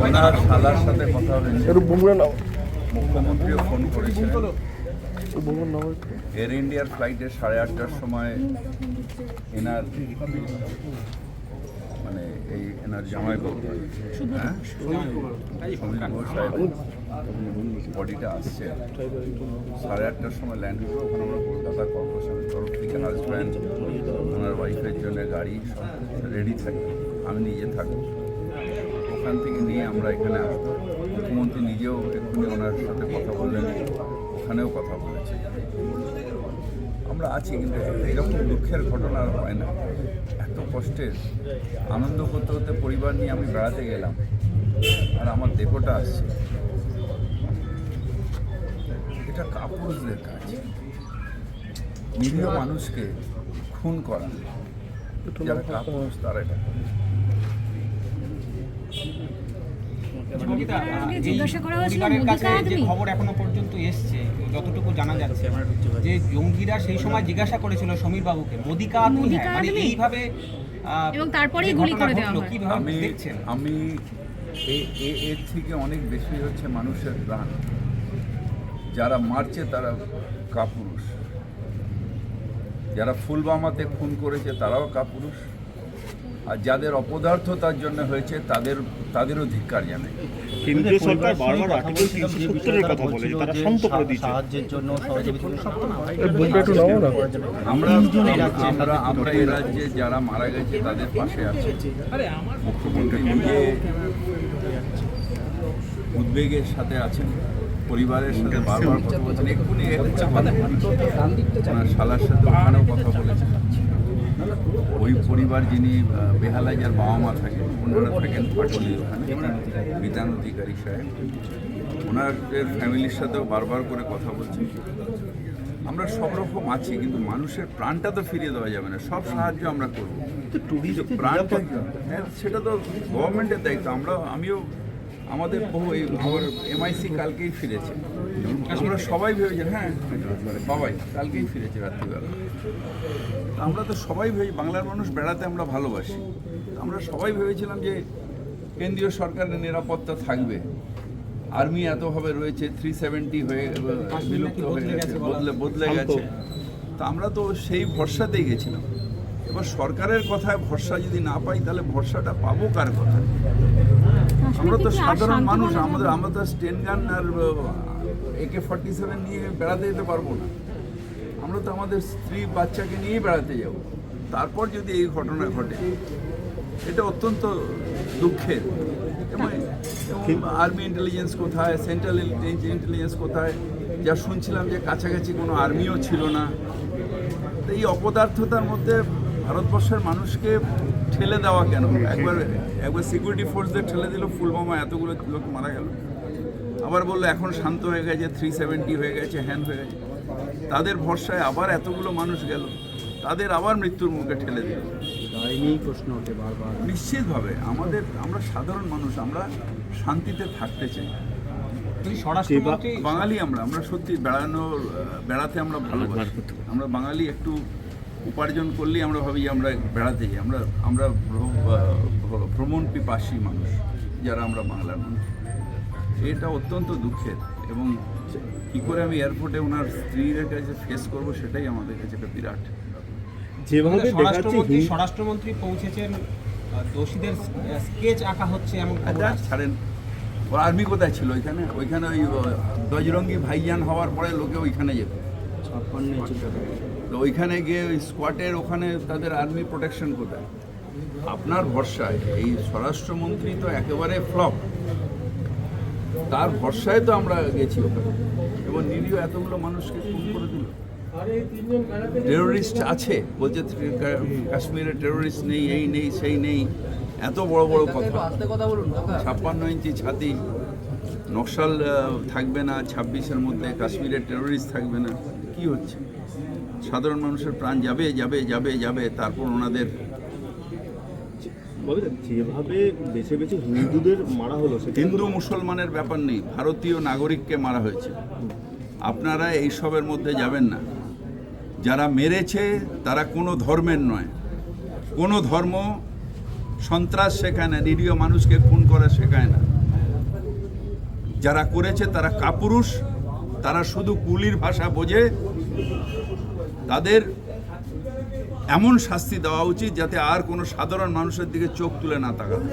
ওনার শালার সাথে কথা হয়েছে একটু বুমরা নাও মুখ্যমন্ত্রীও ফোন একটু। এয়ার ইন্ডিয়ার ফ্লাইটে সাড়ে আটটার সময় এনার মানে এই এনার জামাই বাবু হ্যাঁ বডিটা আসছে। সাড়ে আটটার সময় ল্যান্ড করব, ওখানে আমরা কলকাতা কর্পোরেশনের তরফ থেকে হাজব্যান্ড ওনার ওয়াইফের জন্য গাড়ি রেডি থাকি। আমি নিজে থাকব। ওখান থেকে নিয়ে আমরা এখানে আসব। মুখ্যমন্ত্রী নিজেও এক্ষুনি ওনার সাথে কথা বললেন। ওখানেও কথা বলেছে। আমরা আছি, কিন্তু এরকম দুঃখের ঘটনা আর হয় না। এত কষ্টের আনন্দ করতে করতে পরিবার নিয়ে আমি বেড়াতে গেলাম। আর আমার দেহটা আসছে। কাপুরুষদের কাজ। নিরীহ মানুষকে খুন করা। যারা কাপুরুষ তারা এটা? খবর এখনও পর্যন্ত এসছে যতটুকু জানা যাচ্ছে যে জঙ্গিরা সেই সময় জিজ্ঞাসা করেছিল সমীর বাবুকে মোদি কা আদমি মোদি হ্যাঁ মানে এইভাবে এবং তারপরেই গুলি করে দেওয়া হয়। কীভাবে আমি দেখছেন? এর থেকে অনেক বেশি হচ্ছে মানুষের প্রাণ। যারা মারছে তারা কাপুরুষ। যারা ফুলবামাতে খুন করেছে তারাও কাপুরুষ। আর যাদের অপদার্থতার জন্য হয়েছে তাদের তাদেরও ধিক্কার জানে কেন্দ্রীয় সরকার বারবার আর্টিকেল কথা বলে তারা শান্ত করে দিচ্ছে। সাহায্যের জন্য এই আমরা আমরা আমরা এ রাজ্যে যারা মারা গেছে তাদের পাশে আছে। মুখ্যমন্ত্রী নিজে উদ্বেগের সাথে আছেন। পরিবারের সাথে বারবার কথা বলছেন এক্ষুনি ওনার শালার সাথে ওখানেও কথা বলেছেন ওই পরিবার যিনি বেহালায় যার বাবা মা থাকেন ওনারা থাকেন পাটলি ওখানে বিধান অধিকারী সাহেব। ওনাদের ফ্যামিলির সাথেও বারবার করে কথা বলছেন আমরা সব রকম আছি কিন্তু মানুষের প্রাণটা তো ফিরিয়ে দেওয়া যাবে না। সব সাহায্য আমরা করব। কিন্তু প্রাণটা হ্যাঁ সেটা তো গভর্নমেন্টের দায়িত্ব। আমরা আমিও আমাদের বহু এই আমার এমআইসি কালকেই ফিরেছে। আমরা সবাই ভেবেছি হ্যাঁ সবাই কালকেই ফিরেছে রাত্রিবেলা। আমরা তো সবাই ভেবে বাংলার মানুষ বেড়াতে আমরা ভালোবাসি। আমরা সবাই ভেবেছিলাম যে কেন্দ্রীয় সরকারের নিরাপত্তা থাকবে। আর্মি এতভাবে রয়েছে থ্রি সেভেন্টি হয়ে বিলুপ্ত হয়ে গেছে বদলে বদলে গেছে। তা আমরা তো সেই ভরসাতেই গেছিলাম। এবার সরকারের কথায় ভরসা যদি না পাই তাহলে ভরসাটা পাবো কার কথায়? আমরা তো সাধারণ মানুষ আমাদের আমরা তো স্টেন গান আর একে ফর্টি সেভেন নিয়ে বেড়াতে যেতে পারব না। আমরা তো আমাদের স্ত্রী বাচ্চাকে নিয়েই বেড়াতে যাব। তারপর যদি এই ঘটনা ঘটে এটা অত্যন্ত দুঃখের। এবং আর্মি ইন্টেলিজেন্স কোথায় সেন্ট্রাল ইন্টেলিজেন্স কোথায়? যা শুনছিলাম যে কাছাকাছি কোনো আর্মিও ছিল না। তো এই অপদার্থতার মধ্যে ভারতবর্ষের মানুষকে ঠেলে দেওয়া কেন? একবার একবার সিকিউরিটি ফোর্সদের ঠেলে দিল ফুলবামা এতগুলো লোক মারা গেল। আবার বলল এখন শান্ত হয়ে গেছে থ্রি সেভেন্টি হয়ে গেছে হ্যান হয়ে গেছে। তাদের ভরসায় আবার এতগুলো মানুষ গেল তাদের আবার মৃত্যুর মুখে ঠেলে দিল। প্রশ্ন ওঠে বারবার। নিশ্চিতভাবে আমাদের আমরা সাধারণ মানুষ আমরা শান্তিতে থাকতে চাই। বাঙালি আমরা আমরা সত্যি বেড়ানো বেড়াতে আমরা ভালোবাসি। আমরা বাঙালি একটু উপার্জন করলেই আমরা ভাবি আমরা বেড়াতে যাই। আমরা আমরা ভ্র- ভ্র- ভ্রমণ পিপাসী মানুষ যারা আমরা বাংলার মানুষ। এটা অত্যন্ত দুঃখের এবং কী করে আমি এয়ারপোর্টে ওনার স্ত্রীর কাছে ফেস করব সেটাই আমাদের কাছে একটা বিরাট যেভাবে স্বরাষ্ট্রমন্ত্রী স্বরাষ্ট্রমন্ত্রী পৌঁছেছেন দোষীদের স্কেচ আঁকা হচ্ছে এমন আচ্ছা ছাড়েন। ও আর্মি কোথায় ছিল ওইখানে? ওইখানে ওই আহ, বজরঙ্গি ভাইজান হওয়ার পরে লোকে ওইখানে যেত। ছাপ্পান্ন ইঞ্চি তো ওইখানে গিয়ে ওই স্কোয়াটের ওখানে তাদের আর্মি প্রোটেকশন কোথায়? আপনার ভরসায় এই স্বরাষ্ট্রমন্ত্রী তো একেবারে ফ্লপ। তার ভরসায় তো আমরা গেছি ওখানে। এবং নিরীহ এতগুলো মানুষকে খুন করে দিল। টেরোরিস্ট আছে বলছে কাশ্মীরে টেরোরিস্ট নেই এই নেই সেই নেই। এত বড় বড় কথা। ছাপ্পান্ন ইঞ্চি ছাতি নকশাল থাকবে না ছাব্বিশের মধ্যে কাশ্মীরে টেরোরিস্ট থাকবে না। কি হচ্ছে? সাধারণ মানুষের প্রাণ যাবে যাবে যাবে যাবে তারপর ওনাদের যেভাবে বেছে বেছে হিন্দুদের মারা হলো হিন্দু মুসলমানের ব্যাপার নেই ভারতীয় নাগরিককে মারা হয়েছে। আপনারা এইসবের মধ্যে যাবেন না। যারা মেরেছে তারা কোনো ধর্মের নয়। কোনো ধর্ম সন্ত্রাস শেখায় না নিরীহ মানুষকে খুন করা শেখায় না। যারা করেছে তারা কাপুরুষ তারা শুধু কুলির ভাষা বোঝে তাদের এমন শাস্তি দেওয়া উচিত যাতে আর কোনো সাধারণ মানুষের দিকে চোখ তুলে না তাকাতে।